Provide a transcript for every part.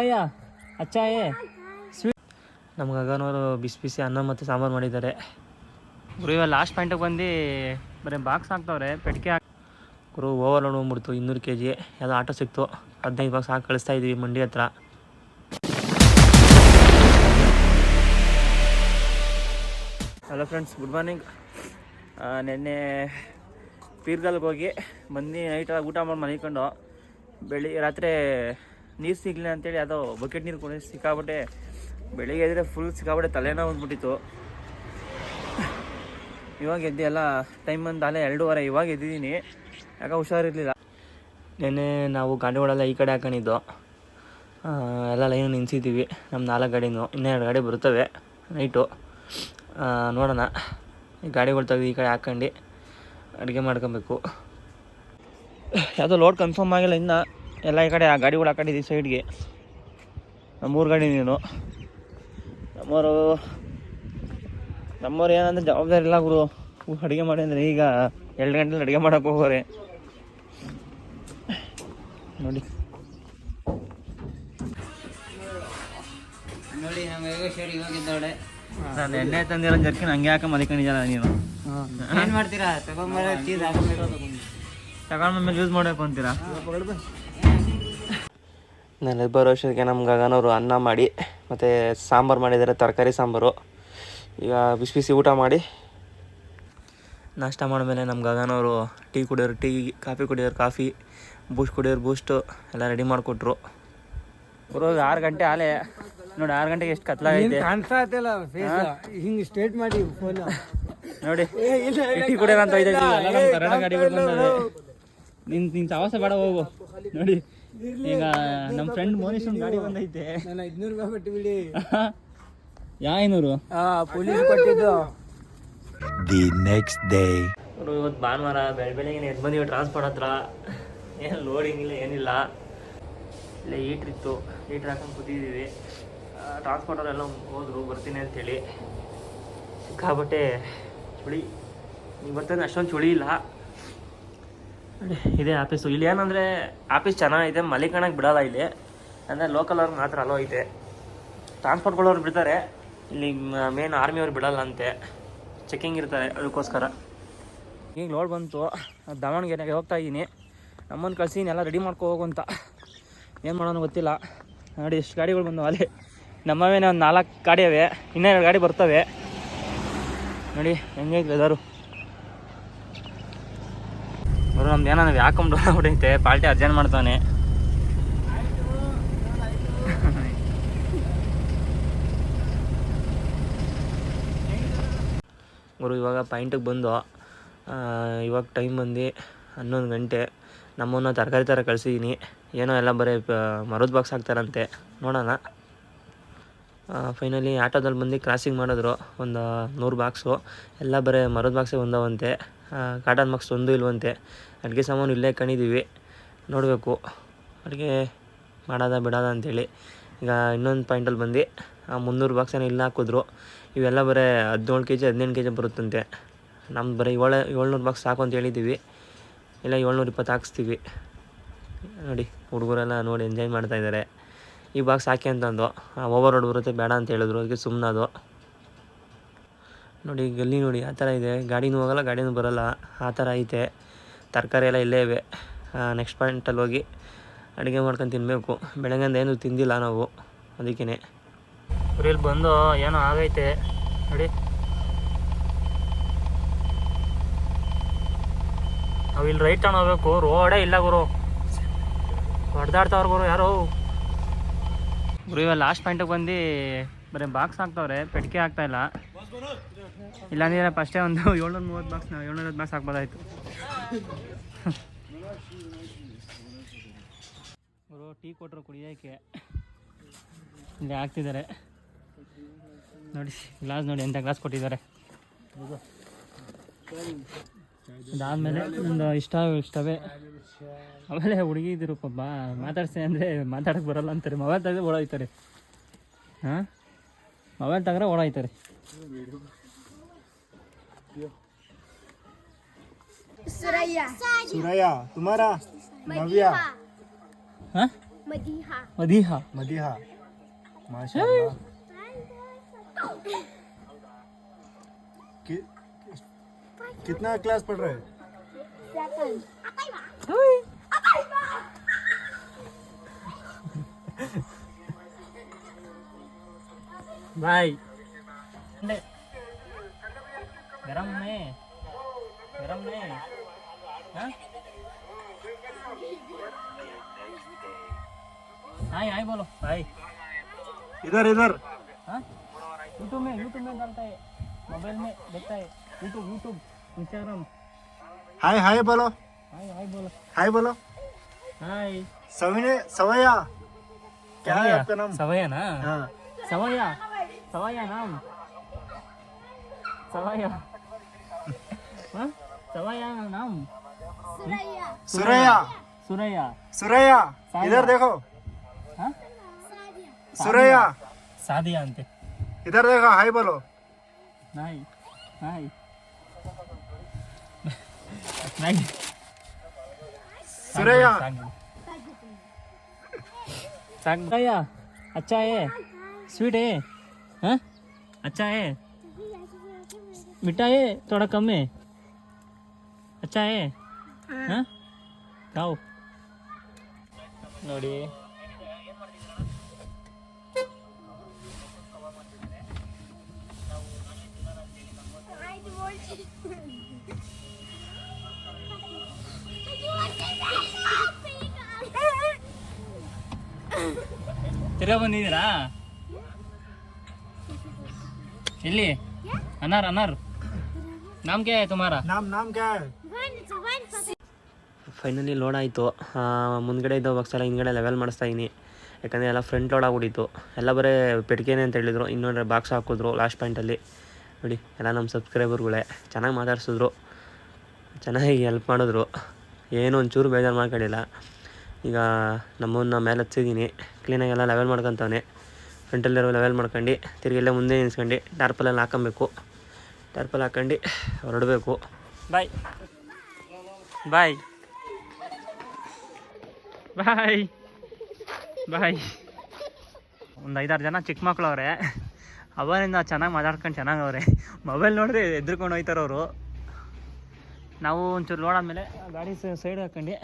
ಅಯ್ಯ ಅಚ್ಚಾ ಏ ಸ್ವೀಟ್ ನಮ್ಗೆ ಗಗನವರು ಬಿಸಿ ಬಿಸಿ ಅನ್ನ ಮತ್ತು ಸಾಂಬಾರು ಮಾಡಿದ್ದಾರೆ. ಗುರು, ಇವಾಗ ಲಾಸ್ಟ್ ಪಾಯಿಂಟಿಗೆ ಬಂದು ಬರೀ ಬಾಕ್ಸ್ ಹಾಕ್ತವ್ರೆ ಪೆಟ್ಟಿಗೆ ಹಾಕಿ ಗುರು, ಓವರ್ ಲೋಡ್ ಹೋಗ್ಬಿಡ್ತು ಇನ್ನೂರು ಕೆ ಜಿ ಯಾವುದೋ ಆಟೋ ಸಿಕ್ತು. ಹದಿನೈದು ಬಾಕ್ಸ್ ಹಾಕಿ ಕಳಿಸ್ತಾ ಇದೀವಿ ಮಂಡಿ ಹತ್ರ. ಹಲೋ ಫ್ರೆಂಡ್ಸ್ ಗುಡ್ ಮಾರ್ನಿಂಗ್ ನಿನ್ನೆ ಪೀರ್ಗಲ್ಗೆ ಹೋಗಿ ಬಂದು ನೈಟ್ ಊಟ ಮಾಡಿ ಮನಿಕೊಂಡು ಬೆಳಿಗ್ಗೆ ರಾತ್ರಿ ನೀರು ಸಿಗಲಿಲ್ಲ ಅಂತೇಳಿ ಯಾವುದೋ ಬಕೆಟ್ ನೀರು ಕುಡಿ ಸಿಕ್ಕಾಬಿಟ್ಟೆ ಬೆಳಿಗ್ಗೆ ಎದ್ರೆ ಫುಲ್ ಸಿಕ್ಕಾಬಿಟ್ಟೆ ತಲೆನೋವು ಬಂದ್ಬಿಟ್ಟಿತ್ತು. ಇವಾಗ ಎದ್ದೆಲ್ಲ ಟೈಮ್ ಬಂದು ಅಲ್ಲೇ ಎರಡೂವರೆ, ಇವಾಗ ಎದ್ದಿದ್ದೀನಿ. ಯಾಕೆ ಹುಷಾರಿರಲಿಲ್ಲ. ನೆನ್ನೆ ನಾವು ಗಾಡಿಗಳೆಲ್ಲ ಈ ಕಡೆ ಹಾಕೊಂಡಿದ್ದು. ಎಲ್ಲ ಲೈನ್ ನಿಂತಿದ್ದೀವಿ ನಮ್ಮ ನಾಲ್ಕು ಗಾಡಿನೂ, ಇನ್ನೆರಡು ಗಾಡಿ ಬರ್ತವೆ ನೈಟು ನೋಡೋಣ. ಈ ಗಾಡಿಗಳು ತೆಗೆದು ಈ ಕಡೆ ಹಾಕ್ಕೊಂಡು ಅಡುಗೆ ಮಾಡ್ಕೊಬೇಕು. ಯಾವುದೋ ಲೋಡ್ ಕನ್ಫರ್ಮ್ ಆಗಿಲ್ಲ ಇನ್ನು. ಎಲ್ಲ ಈ ಕಡೆ ಆ ಗಾಡಿಗಳು ಹಾಕೊಂಡಿದ್ದೀವಿ ಸೈಡ್ಗೆ. ನಮ್ಮೂರು ಗಾಡಿ ನೀನು. ನಮ್ಮವರು ನಮ್ಮವ್ರು ಏನಂದ್ರೆ ಜವಾಬ್ದಾರಿ ಇಲ್ಲ ಗುರು. ಅಡುಗೆ ಮಾಡಿ ಅಂದರೆ ಈಗ ಎರಡು ಗಂಟೆಲಿ ಅಡುಗೆ ಮಾಡೋಕೆ ಹೋಗೋರೆ. ನೋಡಿ. ನೋಡಿ ನಮ್ಮ ಯೋಗೇಶ್ವರಿಗೆ ನಾನು ಎಣ್ಣೆ ತಂದಿರೋ ಜರ್ಕಿ ಹಂಗೆ ಹಾಕ ಮಲಿಕೊಂಡಿದ್ದಲ್ಲ ನೀನು. ಏನು ಮಾಡ್ತೀರಾ? ತಗೊಂಬರೋ ಚೀಸ್ ಹಾಕೊಂಡ್ಬಿಟ್ಟು ತಗೊಂಡ್ಮೇಲೆ ಯೂಸ್ ಮಾಡಬೇಕು ಅಂತೀರಾ? ನಾನು ಬರೋ ವರ್ಷಕ್ಕೆ ನಮ್ಮ ಗಗನವರು ಅನ್ನ ಮಾಡಿ ಮತ್ತು ಸಾಂಬಾರು ಮಾಡಿದ್ದಾರೆ ತರಕಾರಿ ಸಾಂಬಾರು. ಈಗ ಬಿಸಿ ಬಿಸಿ ಊಟ ಮಾಡಿ. ನಾಷ್ಟ ಮಾಡಿದ್ಮೇಲೆ ನಮ್ಮ ಗಗನವರು ಟೀ ಕುಡಿಯೋರು ಟೀ ಕಾಫಿ ಕುಡಿಯೋರು ಕಾಫಿ ಬೂಸ್ಟ್ ಕುಡಿಯೋರು ಬೂಸ್ಟು ಎಲ್ಲ ರೆಡಿ ಮಾಡಿಕೊಟ್ರು. ಬರೋದು ಆರು ಗಂಟೆ ಆಲೆ. ನೋಡಿ ಆರು ಗಂಟೆಗೆ ಎಷ್ಟು ಕತ್ಲಾಗೈತೆ. ಹಿಂಗ್ ಸ್ಟ್ರೇಟ್ ಮಾಡಿ ಫೋನ್ ನೋಡಿ ಟೀ ಕುಡಿಯೋಣ ಅಂತ ಬಂದವೆ ನಿನ್ ನಿನ್ ಸಾವಾಸ ಬೇಡ ಹೋಗು. ನೋಡಿ. ಈಗ ನಮ್ಮ ಫ್ರೆಂಡ್ ಮೋನೀಶ್ ಒಂದ್ ಗಾಡಿ ಬಂದೈತೆ. ನಾನು ಐದ್ನೂರು ರೂಪಾಯಿ ಕೊಟ್ಟು ಬಿಡಿ. ಯಾ ಐನೂರು? ಆ ಪೊಲೀಸ್ ಕೊಟ್ಟಿದ್ದು. Next day day. ಇವತ್ತು ಭಾನುವಾರ ಬೆಳ ಬೆಳಗ್ಗೆ ಎದ್ದು ಬಂದಿವಿ ಟ್ರಾನ್ಸ್ಪೋರ್ಟ್ ಹತ್ರ. ಏನು ಲೋಡಿಂಗ್ ಇಲ್ಲ ಏನಿಲ್ಲ. ಇಲ್ಲೇ ಈಟ್ರ್ ಇತ್ತು. ಈಟ್ರ್ ಹಾಕೊಂಡು ಕೂತಿದ್ದೀವಿ ಟ್ರಾನ್ಸ್ಪೋರ್ಟರೆಲ್ಲ ಹೋದ್ರು ಬರ್ತೀನಿ ಅಂತೇಳಿ. ಸಿಕ್ಕಾಬಟ್ಟೆ ಚುಳಿ. ನೀವು ಬರ್ತಾನೆ ಅಷ್ಟೊಂದು ಚಳಿ ಇಲ್ಲ. ನೋಡಿ, ಇದೇ ಆಫೀಸು. ಇಲ್ಲಿ ಏನಂದರೆ ಆಫೀಸ್ ಚೆನ್ನಾಗಿದೆ ಮಲಿಕಣಕ್ಕೆ ಬಿಡಲ್ಲ ಇಲ್ಲಿ. ಅಂದರೆ ಲೋಕಲ್ ಅವ್ರಿಗೆ ಮಾತ್ರ ಅಲೋ ಐತೆ. ಟ್ರಾನ್ಸ್ಪೋರ್ಟ್ಗಳವ್ರು ಬಿಡ್ತಾರೆ ಇಲ್ಲಿ ಮೇನ್ ಆರ್ಮಿಯವ್ರು ಬಿಡಲ್ಲ ಅಂತೆ. ಚೆಕಿಂಗ್ ಇರ್ತಾರೆ ಅದಕ್ಕೋಸ್ಕರ. ಈಗ ಲೋಡ್ ಬಂತು ದಾವಣಗೆರೆಗೆ ಹೋಗ್ತಾ ಇದ್ದೀನಿ. ನಮ್ಮನ್ನು ಕಳಿಸಿ ಎಲ್ಲ ರೆಡಿ ಮಾಡ್ಕೊ ಹೋಗು ಅಂತ. ಏನು ಮಾಡೋಣ ಗೊತ್ತಿಲ್ಲ. ನೋಡಿ ಎಷ್ಟು ಗಾಡಿಗಳು ಬಂದವು ಅಲ್ಲಿ. ನಮ್ಮವೇನೆ ಒಂದು ನಾಲ್ಕು ಗಾಡಿ ಅವೆ ಇನ್ನೆರಡು ಗಾಡಿ ಬರ್ತವೆ. ನೋಡಿ ಹೆಂಗೈತೆ ವೆದರು ಬರೋ ನಮ್ದು ಏನೋ ನಾವು ಯಾಕೊಂಡು ಪಾರ್ಟಿ ಅರ್ಜೆಂಟ್ ಮಾಡ್ತಾನೆ ಗುರು, ಇವಾಗ ಪಾಯಿಂಟಿಗೆ ಬಂದು ಇವಾಗ ಟೈಮ್ ಬಂದು ಹನ್ನೊಂದು ಗಂಟೆ. ನಮ್ಮನ್ನು ತರಕಾರಿ ಥರ ಕಳಿಸಿದ್ದೀನಿ ಏನೋ ಎಲ್ಲ ಬರೀ ಮರದ ಬಾಕ್ಸ್ ಹಾಕ್ತಾರಂತೆ. ನೋಡೋಣ. ಫೈನಲಿ ಆಟೋದಲ್ಲಿ ಬಂದು ಕ್ರಾಸಿಂಗ್ ಮಾಡಿದ್ರು. ಒಂದು ನೂರು ಬಾಕ್ಸು ಎಲ್ಲ ಬರೀ ಮರದ ಬಾಕ್ಸೇ ಒಂದವಂತೆ ಕಾಟನ್ ಬಾಕ್ಸ್ ಒಂದು ಇಲ್ವಂತೆ. ಅಡುಗೆ ಸಾಮಾನು ಇಲ್ಲೇ ಕಣಿದ್ದೀವಿ ನೋಡಬೇಕು. ಅಡುಗೆ ಮಾಡೋದ ಬಿಡೋದ ಅಂತೇಳಿ. ಈಗ ಇನ್ನೊಂದು ಪಾಯಿಂಟಲ್ಲಿ ಬಂದು ಆ, ಮುನ್ನೂರು ಬಾಕ್ಸನ್ನು ಇಲ್ಲ ಹಾಕಿದ್ರು. ಇವೆಲ್ಲ ಬರೀ ಹದಿನೇಳು ಕೆ ಜಿ ಹದಿನೆಂಟು ಕೆ ಜಿ ಬರುತ್ತಂತೆ. ನಮ್ಮ ಬರೀ ಏಳು, ಏಳ್ನೂರು ಬಾಕ್ಸ್ ಸಾಕು ಅಂತ ಹೇಳಿದ್ದೀವಿ ಇಲ್ಲ, ಏಳ್ನೂರ ಇಪ್ಪತ್ತು ಹಾಕಿಸ್ತೀವಿ. ನೋಡಿ, ಹುಡುಗರೆಲ್ಲ ನೋಡಿ ಎಂಜಾಯ್ ಮಾಡ್ತಾ ಇದ್ದಾರೆ ಈ ಬಾಕ್ಸ್ ಹಾಕಿ ಅಂತಂದು. ಓವರ್ ರೋಡ್ ಬರುತ್ತೆ, ಬೇಡ ಅಂತ ಹೇಳಿದ್ರು. ಅದಕ್ಕೆ ಸುಮ್ಮನೆ ಅದು. ನೋಡಿ, ಗಲ್ಲಿ ನೋಡಿ, ಆ ಥರ ಇದೆ. ಗಾಡಿನೂ ಹೋಗಲ್ಲ, ಗಾಡಿನೂ ಬರೋಲ್ಲ. ಆ ಥರ ಐತೆ. ತರಕಾರಿ ಎಲ್ಲ ಇಲ್ಲೇ ಇವೆ. ನೆಕ್ಸ್ಟ್ ಪಾಯಿಂಟಲ್ಲಿ ಹೋಗಿ ಅಡುಗೆ ಮಾಡ್ಕೊಂಡು ತಿನ್ನಬೇಕು ಬೆಳಗ್ಗೆಂದ ಏನೂ ತಿಂದಿಲ್ಲ ನಾವು. ಅದಕ್ಕೇ ಇಲ್ಲಿ ಬಂದು ಏನೋ ಆಗೈತೆ. ನೋಡಿ. ನಾವು ಇಲ್ಲಿ ರೈಟ್ ಟರ್ನ್ ಹೋಗ್ಬೇಕು. ರೋಡೇ ಇಲ್ಲ ಗುರು. ಹೊಡೆದಾಡ್ತಾವ್ರು ಗುರು ಯಾರು? ಗುರು, ಇವಾಗ ಲಾಸ್ಟ್ ಪಾಯಿಂಟಿಗೆ ಬಂದು ಬರೀ ಬಾಕ್ಸ್ ಹಾಕ್ತಾವ್ರೆ. ಪೆಟ್ಟಿಗೆ ಹಾಕ್ತಾ ಇಲ್ಲ. ಇಲ್ಲಾಂದ್ರೆ ಫಸ್ಟೇ ಒಂದು ಏಳ್ನೂರ ಮೂವತ್ತು ಬಾಕ್ಸ್ ಏಳ್ನೂರ ಬಾಕ್ಸ್ ಹಾಕ್ಬೋದಾಯ್ತು. ಅವರು ಟೀ ಕೊಟ್ಟರು ಕುಡಿಯೋಕ್ಕೆ ಇಲ್ಲಿ ಹಾಕ್ತಿದ್ದಾರೆ. ನೋಡಿ ಗ್ಲಾಸ್ ನೋಡಿ ಎಂಥ ಗ್ಲಾಸ್ ಕೊಟ್ಟಿದ್ದಾರೆ. ಅದಾದಮೇಲೆ ಒಂದು ಇಷ್ಟ, ಇಷ್ಟವೇ. ಆಮೇಲೆ ಹುಡುಗಿ ಇದ್ರು ಪಾಪ, ಮಾತಾಡ್ಸಿ ಅಂದರೆ ಮಾತಾಡಕ್ಕೆ ಬರಲ್ಲ ಅಂತಾರೆ. ಮೊಬೈಲ್ ತೆಗೆದ್ರೆ ಓಡೋಯ್ತಾರೆ. ಹಾಂ? ಮೊಬೈಲ್ ತೆಗ್ರೆ ಓಡೋಯ್ತಾರೆ. सुरैया। तुम्हारा? नव्या? मदीहा। मदीहा। मदीहा। माशाल्लाह। कि, कितना क्लास पढ़ रहे भाई। गरम में गरम में। हाँ? हाय हाय बोलो हाय इधर इधर। हाँ? यूट्यूब में यूट्यूब में डालता है मोबाइल में देखता है। YouTube YouTube Instagram hi hi बोलो। हाय हाय बोलो। हाय बोलो। हाय। सविने सवैया। क्या है आपका नाम? सवैया ना? हाँ। सवैया? सवैया नाम? सवैया? नाम. सुरैया. सुरैया. सुरैया. इधर देखो. हाँ? सुरैया. साधी आणते इधर देखो हाय बोलो. नाही नाही. नाही. सुरैया. सुरैया अच्छा आहे स्वीट आहे हाँ? अच्छा आहे मिठाई थोडा कम है. ಅಚ್ಚಾ ಏ ತಾವು. ನೋಡಿ. ತಿರ್ಗಾ ಬಂದಿದ್ದೀರಾ? ಇಲ್ಲಿ ಅನಾರ ಅನಾರ ನಾಮ್ ತುಮಾರ ಹೈ ತುಮಾರಾ ನಾಮ್ ಫೈನಲಿ ಲೋಡ್ ಆಯಿತು. ಮುಂದ್ಗಡೆ ಇದ್ದ ಬಾಕ್ಸ್ ಎಲ್ಲ ಹಿಂದ್ಗಡೆ ಲೆವೆಲ್ ಮಾಡಿಸ್ತಾ ಇದ್ದೀನಿ. ಯಾಕಂದರೆ ಎಲ್ಲ ಫ್ರಂಟ್ ಲೋಡ್ ಆಗ್ಬಿಟ್ಟಿತ್ತು. ಎಲ್ಲ ಬರೀ ಪೆಟ್ಕೇನೆ ಅಂತ ಹೇಳಿದ್ರು. ಇನ್ನೊಂದು ಬಾಕ್ಸ್ ಹಾಕಿದ್ರು ಲಾಸ್ಟ್ ಪಾಯಿಂಟಲ್ಲಿ ನೋಡಿ, ಎಲ್ಲ ನಮ್ಮ ಸಬ್ಸ್ಕ್ರೈಬರ್ಗಳೇ ಚೆನ್ನಾಗಿ ಮಾತಾಡ್ಸಿದ್ರು. ಚೆನ್ನಾಗಿ ಹೆಲ್ಪ್ ಮಾಡಿದ್ರು. ಏನೂ ಒಂಚೂರು ಬೇಜಾರು ಮಾಡ್ಕೊಳ್ಳಿಲ್ಲ ಈಗ ನಮ್ಮನ್ನ ಮೇಲೆ ಹಚ್ಚಿದ್ದೀನಿ. ಕ್ಲೀನಾಗಿ ಎಲ್ಲ ಲೆವೆಲ್ ಮಾಡ್ಕೊತಾವೆ ಫ್ರಂಟಲ್ಲಿರೋ ಲೆವೆಲ್ ಮಾಡ್ಕೊಂಡು ತಿರುಗಿಲ್ಲೇ ಮುಂದೆ ನಿಲ್ಸ್ಕೊಂಡು ಟಾರ್ಪಲಲ್ಲಿ ಹಾಕೊಬೇಕು ಟಾರ್ಪಲ್ ಹಾಕೊಂಡು ಹೊರಡಬೇಕು. ಬಾಯ್ ಬಾಯ್ ಬಾಯ್. ಬಾಯ್. ಒಂದು ಐದಾರು ಜನ ಚಿಕ್ಕ ಮಕ್ಳು ಅವ್ರೆ ಅವರಿಂದ ಚೆನ್ನಾಗಿ ಮಾತಾಡ್ಕೊಂಡು ಚೆನ್ನಾಗಿ ಅವ್ರೆ ಮೊಬೈಲ್ ನೋಡಿದ್ರೆ ಎದ್ರುಕೊಂಡು ಹೋಯ್ತಾರೆ ಅವರು. ನಾವು ಒಂಚೂರು ಲೋಡ್ ಆದಮೇಲೆ ಗಾಡಿ ಸೈಡ್ ಹಾಕೊಂಡು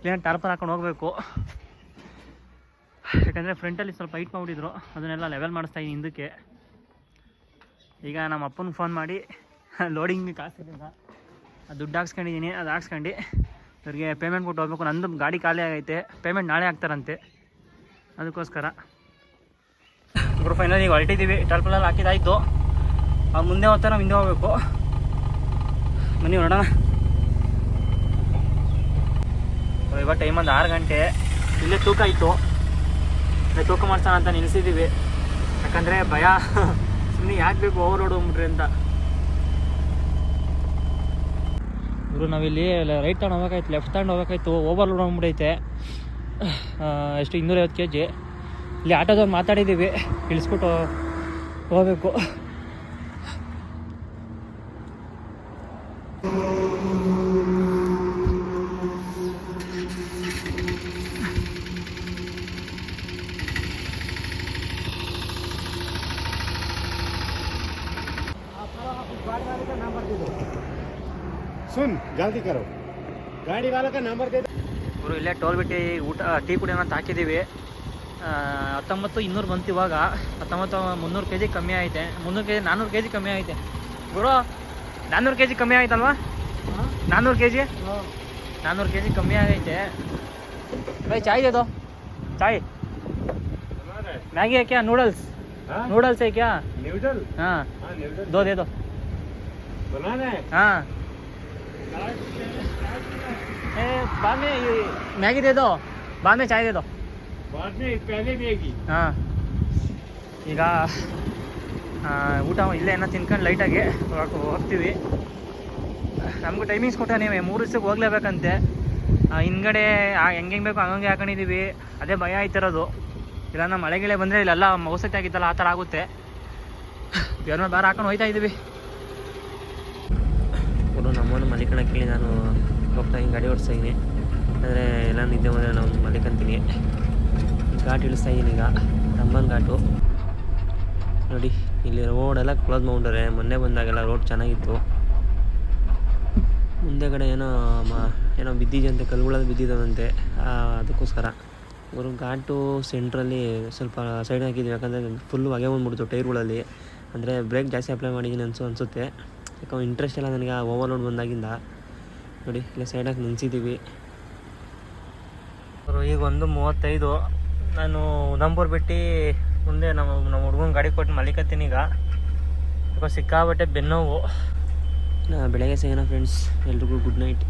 ಕ್ಲೀನಾಗಿ ಟಾರ್ಪಲ್ ಹಾಕೊಂಡು ಹೋಗಬೇಕು. ಯಾಕಂದರೆ ಫ್ರಂಟಲ್ಲಿ ಸ್ವಲ್ಪ ಹೈಟ್ ಮಾಡಿಬಿಟ್ಟಿದ್ರು. ಅದನ್ನೆಲ್ಲ ಲೆವೆಲ್ ಮಾಡಿಸ್ತಾ ಇದ್ದೀನಿ ಹಿಂದಕ್ಕೆ. ಈಗ ನಮ್ಮ ಅಪ್ಪನ ಫೋನ್ ಮಾಡಿ ಲೋಡಿಂಗ್ ಕಾಸಿಲ್ಲ ದುಡ್ಡು ಹಾಕ್ಸ್ಕೊಂಡಿದ್ದೀನಿ ಅದು ಹಾಕ್ಸ್ಕೊಂಡು ಇವ್ರಿಗೆ ಪೇಮೆಂಟ್ ಕೊಟ್ಟು ಹೋಗ್ಬೇಕು. ನಂದು ಗಾಡಿ ಖಾಲಿ ಆಗೈತೆ. ಪೇಮೆಂಟ್ ನಾಳೆ ಆಗ್ತಾರಂತೆ ಅದಕ್ಕೋಸ್ಕರ. ಇಬ್ಬರು ಫೈನಲ್ ಈಗ ಹೊರಟಿದ್ದೀವಿ ಟರ್ಪಲಲ್ಲಿ ಹಾಕಿದಾಯಿತು. ಆ, ಮುಂದೆ ಹೋಗ್ತಾರೆ ನಾವು ಹಿಂದೆ ಹೋಗ್ಬೇಕು. ಮನೆ ಹೊರಡೋಣ ಇವಾಗ ಟೈಮ್ ಒಂದು ಆರು ಗಂಟೆ. ಇಲ್ಲೇ ತೂಕ ಇತ್ತು. ತೂಕ ಮಾಡ್ಸೋಣ ಅಂತ ನಿಲ್ಲಿಸಿದ್ದೀವಿ ಯಾಕಂದರೆ ಭಯ. ಸುಮ್ಮನೆ ಯಾಕೆ ಬೇಕು ಓವರ್ ರೋಡ್ ಹೋಗ್ಬಿಟ್ರಿ ಅಂತ. ಇವರು ನಾವಿಲ್ಲಿ ರೈಟ್ ತಗೊಂಡು ಹೋಗಬೇಕಾಯ್ತು ಲೆಫ್ಟ್ ತಗೊಂಡು ಹೋಗಬೇಕಾಯ್ತು ಓವರ್ ಲೋಡ್ ಅಂದ್ಬಿಡೈತೆ ಎಷ್ಟು ಇನ್ನೂರೈವತ್ತು ಕೆ ಜಿ ಇಲ್ಲಿ ಆಟೋದವ್ರು ಮಾತಾಡಿದ್ದೀವಿ, ಇಳಿಸ್ಬಿಟ್ಟು ಹೋಗಬೇಕು. ಸುನ್ ಜಲ್ದಿ ಕರೋ. ಗಾಡಿ ವಾಲಕ ನಂಬರ್ ದೇ ಗುರು ಇಲ್ಲೇ ಟೋಲ್ ಬಿಟ್ಟು ಊಟ ಟೀ ಕುಡಿಯೋಣ ತಾಕಿದ್ದೀವಿ ಹಾಕಿದ್ದೀವಿ. ಹತ್ತೊಂಬತ್ತು ಇನ್ನೂರು ಬಂತು ಇವಾಗ. ಹತ್ತೊಂಬತ್ತು ಮುನ್ನೂರು ಕೆ ಜಿ ಕಮ್ಮಿ ಐತೆ ಮುನ್ನೂರು ಕೆ ಜಿ ನಾನ್ನೂರು ಕೆ ಜಿ ಕಮ್ಮಿ ಐತೆ ಗುರು ನಾನ್ನೂರು ಕೆ ಜಿ ಕಮ್ಮಿ ಆಯ್ತಲ್ವಾ ನಾನ್ನೂರು ಕೆ ಜಿ ನಾನ್ನೂರು ಕೆ ಜಿ ಕಮ್ಮಿ ಆಗೈತೆ. ಬೈ ಚಾಯ್ ಅದು ಚಾಯ್. ಮ್ಯಾಗಿ ಹಾಕ್ಯಾ ನೂಡಲ್ಸ್? ನೂಡಲ್ಸ್ ಹಾಕ್ಯಾ? ಹಾಂ. ದೋ ಹಾಂ. ए, बाद में ये मैगी दे दो बाद में चाय दे दो बाद में पहले देगी ಹಾಂ ಈಗ ಆ, ಊಟ ಇಲ್ಲೇ ಏನೋ ತಿನ್ಕೊಂಡು ಲೈಟಾಗಿ ಹೊರಟು ಹೋಗ್ತೀವಿ ನಮಗೂ ಟೈಮಿಂಗ್ಸ್ ಕೊಟ್ಟ ನೀವೇ ಮೂರು ದಿವ್ಸಕ್ಕೆ ಹೋಗ್ಲೇಬೇಕಂತೆ ಆ, ಹಿಂದ್ಗಡೆ ಆ, ಹೆಂಗೆ ಹೆಂಗೆ ಬೇಕು ಹಂಗಂಗೆ ಹಾಕೊಂಡಿದ್ದೀವಿ ಅದೇ ಭಯ ಆಯ್ತಿರೋದು ಇಲ್ಲ ನಮ್ಮ ಮಳೆ ಗಿಳೆ ಬಂದರೆ ಇಲ್ಲೆಲ್ಲ ಮೌಸತಿ ಆಗಿತ್ತಲ್ಲ ಆ ಥರ ಆಗುತ್ತೆ ಬೇರೆ ಬಾರ ಹಾಕೊಂಡು ಹೋಯ್ತಾ ಇದ್ದೀವಿ ನಮ್ಮನ್ನು ಮಲಿಕಣಕ್ಕೆ ನಾನು ಹೋಗ್ತಾ ಹಿಂಗೆ ಗಾಡಿ ಓಡಿಸ್ತಾ ಇದ್ದೀನಿ. ಅಂದರೆ ಎಲ್ಲ ನಿದ್ದೆ ಬಂದರೆ ನಾನು ಮಲಿಕಂತೀನಿ. ಘಾಟ್ ಇಳಿಸ್ತಾ ಇದ್ದೀನಿ ಈಗ, ರಂಬನ್ ಘಾಟು. ನೋಡಿ, ಇಲ್ಲಿ ರೋಡೆಲ್ಲ ಕ್ಲೋಸ್ ಮಾಡ್ಬಿಟ್ಟಾರೆ ಮೊನ್ನೆ ಬಂದಾಗೆಲ್ಲ ರೋಡ್ ಚೆನ್ನಾಗಿತ್ತು. ಮುಂದೆಗಡೆ ಏನೋ ಏನೋ ಬಿದ್ದಿದೆಯಂತೆ ಕಲ್ಲುಗಳೆಲ್ಲ ಬಿದ್ದಿದ್ದಾವಂತೆ. ಅದಕ್ಕೋಸ್ಕರ. ಇವರು ಘಾಟು ಸೆಂಟ್ರಲ್ಲಿ ಸ್ವಲ್ಪ ಸೈಡ್ ಹಾಕಿದ್ವಿ ಯಾಕಂದರೆ ಫುಲ್ಲು ಹೊಗೆ ಬಂದ್ಬಿಡ್ತು ಟೈರ್ಗಳಲ್ಲಿ ಅಂದರೆ ಬ್ರೇಕ್ ಜಾಸ್ತಿ ಅಪ್ಲೈ ಮಾಡಿದ್ದೀನಿ ಅನ್ಸು ಅನಿಸುತ್ತೆ. ಯಾಕಂದ್ರೆ ಇಂಟ್ರೆಸ್ಟ್ ಎಲ್ಲ ನನಗೆ ಓವರ್ಲೋಡ್ ಬಂದಾಗಿಂದ. ನೋಡಿ, ಇಲ್ಲ ಸೈಡಾಗಿ ನಿಲ್ಸಿದ್ದೀವಿ ಅವರು ಈಗ ಒಂದು ಮೂವತ್ತೈದು. ನಾನು ಉದಂಪುರ್ ಬಿಟ್ಟು ಮುಂದೆ ನಮ್ಮ ನಮ್ಮ ಹುಡುಗನ ಗಾಡಿ ಕೊಟ್ಟು ಮಲಿಕತ್ತೀನಿ ಈಗ. ಯಾಕೋ ಸಿಕ್ಕಾಬಟ್ಟೆ ಬೆನ್ನೋವು. ಬೆಳಗ್ಗೆ ಸಿಗೋಣ ಫ್ರೆಂಡ್ಸ್ ಎಲ್ರಿಗೂ ಗುಡ್ ನೈಟ್